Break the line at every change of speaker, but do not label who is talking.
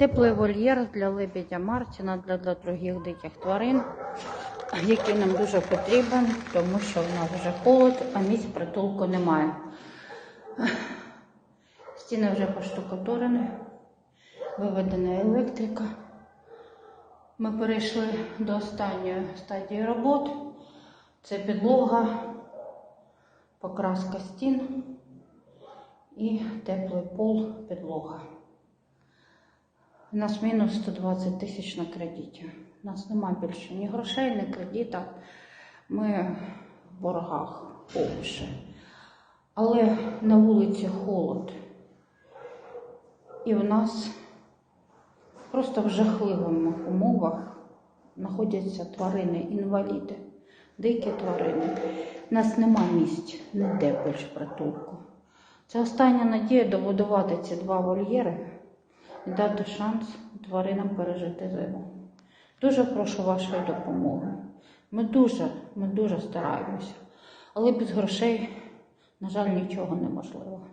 Теплий вольєр для лебедя Мартіна, для, для других диких тварин, який нам дуже потрібен, тому що в нас вже холод, а місць притулку немає. Стіни вже поштукатурені, виведена електрика. Ми перейшли до останньої стадії робот. Це підлога, покраска стін і теплий пол підлога. У нас мінус 120 тисяч на кредиті. У нас нема більше ні грошей, ні кредита. Ми в боргах повше. Але на вулиці холод. І в нас просто в жахливих умовах знаходяться тварини-інваліди, дикі тварини. У нас нема місць ніде більш притулку. Це остання надія добудувати ці два вольєри і дати шанс тваринам пережити зиму. Дуже прошу вашої допомоги. Ми дуже, ми дуже стараємося, але без грошей, на жаль, нічого неможливо.